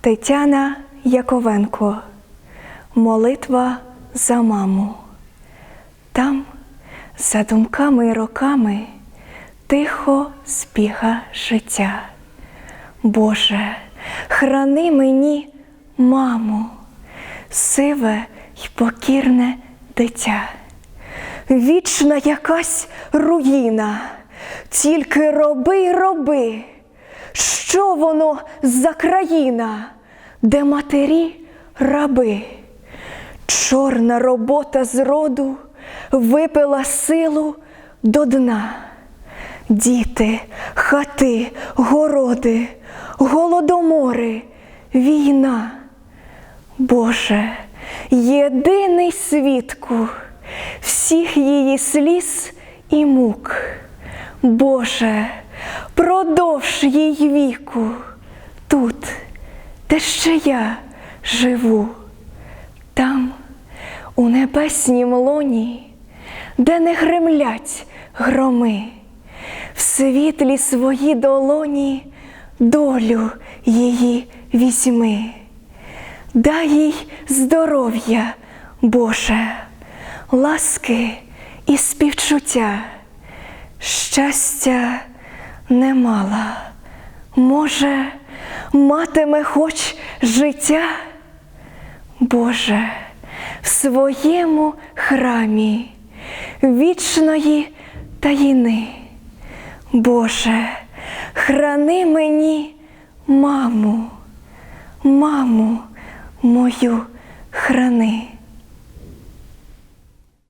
Тетяна Яковенко. Молитва за маму. Там, за думками й роками, тихо збіга життя. Боже, храни мені, маму, сиве й покірне дитя. Вічна якась руїна, тільки роби роби. Що воно за країна, де матері раби? Чорна робота з роду випила силу до дна. Діти, хати, городи, голодомори, війна. Боже, єдиний свідку всіх її сліз і мук. Боже, продовж їй віку тут, де ще я живу, там, у небеснім лоні, де не гремлять громи, в світлі свої долоні долю її візьми. Дай їй здоров'я, Боже, ласки і співчуття. Щастя не мала, може, матиме хоч життя. Боже, в своєму храмі вічної таїни. Боже, храни мені маму, маму мою храни.